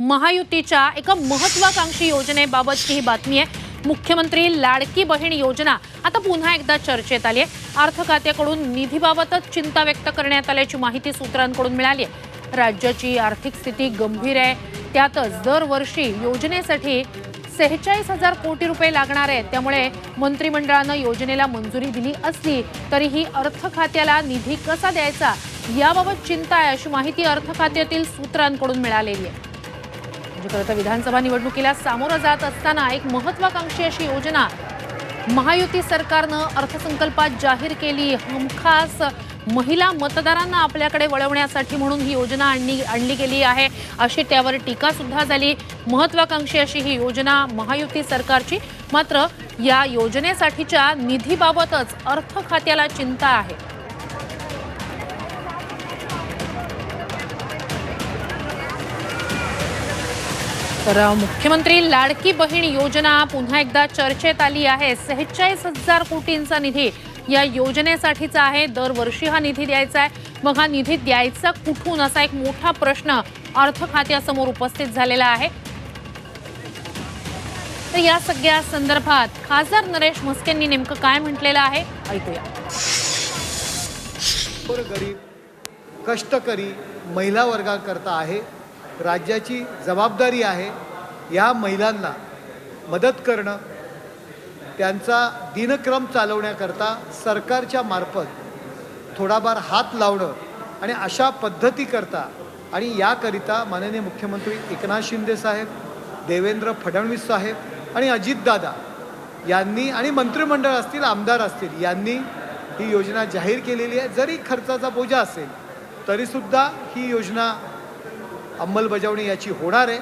महायुतीच्या एका महत्वाकांक्षी योजनेबाबतची ही बातमी आहे. मुख्यमंत्री लाडकी बहीण योजना. आता पुन्हा एकदा चर्चेत आली आहे. अर्थ खात्याकडून निधीबाबतच चिंता व्यक्त करण्यात आल्याची माहिती सूत्रांकडून मिळाली आहे. राज्याची आर्थिक स्थिती गंभीर आहे. त्यातच दरवर्षी योजनेसाठी सेहेचाळीस हजार कोटी रुपये लागणार आहेत. त्यामुळे मंत्रिमंडळानं योजनेला मंजुरी दिली असली तरीही अर्थ खात्याला निधी कसा द्यायचा याबाबत चिंता आहे अशी माहिती अर्थ खात्यातील सूत्रांकडून मिळालेली आहे. म्हणजे खरं तर विधानसभा निवडणुकीला सामोरं जात असताना एक महत्वाकांक्षी अशी योजना महायुती सरकारनं अर्थसंकल्पात जाहीर केली. हमखास महिला मतदारांना आपल्याकडे वळवण्यासाठी म्हणून ही योजना आणली आणली गेली आहे. अशी त्यावर टीका सुद्धा झाली. महत्वाकांक्षी अशी ही योजना महायुती सरकारची. मात्र या योजनेसाठीच्या निधीबाबतच अर्थ खात्याला चिंता आहे. तर मुख्यमंत्री लाडकी बहीण योजना पुन्हा एकदा चर्चेत आली आहे. सेहेचाळीस हजार कोटींचा निधी या योजनेसाठीचा आहे. दरवर्षी हा निधी द्यायचा आहे. मग हा निधी द्यायचा कुठून? असा एक मोठा प्रश्न अर्थ खात्यासमोर उपस्थित झालेला आहे. तर या सगळ्या संदर्भात खासदार नरेश म्हस्केंनी नेमकं काय म्हटलेलं आहे? ऐकूया. गरीब कष्टकरी महिला वर्गाकरता आहे. राज्याची जबाबदारी आहे. या महिलांना मदत करणं त्यांचा दिनक्रम चालवण्याकरता सरकारच्या मार्फत थोडाफार हात लावणं आणि अशा पद्धतीकरता आणि याकरिता माननीय मुख्यमंत्री एकनाथ शिंदे साहेब देवेंद्र फडणवीस साहेब आणि अजितदादा यांनी आणि मंत्रिमंडळ असतील आमदार असतील यांनी ही योजना जाहीर केलेली आहे. जरी खर्चाचा बोजा असेल तरीसुद्धा ही योजना अंमलबजावणी याची होणार आहे.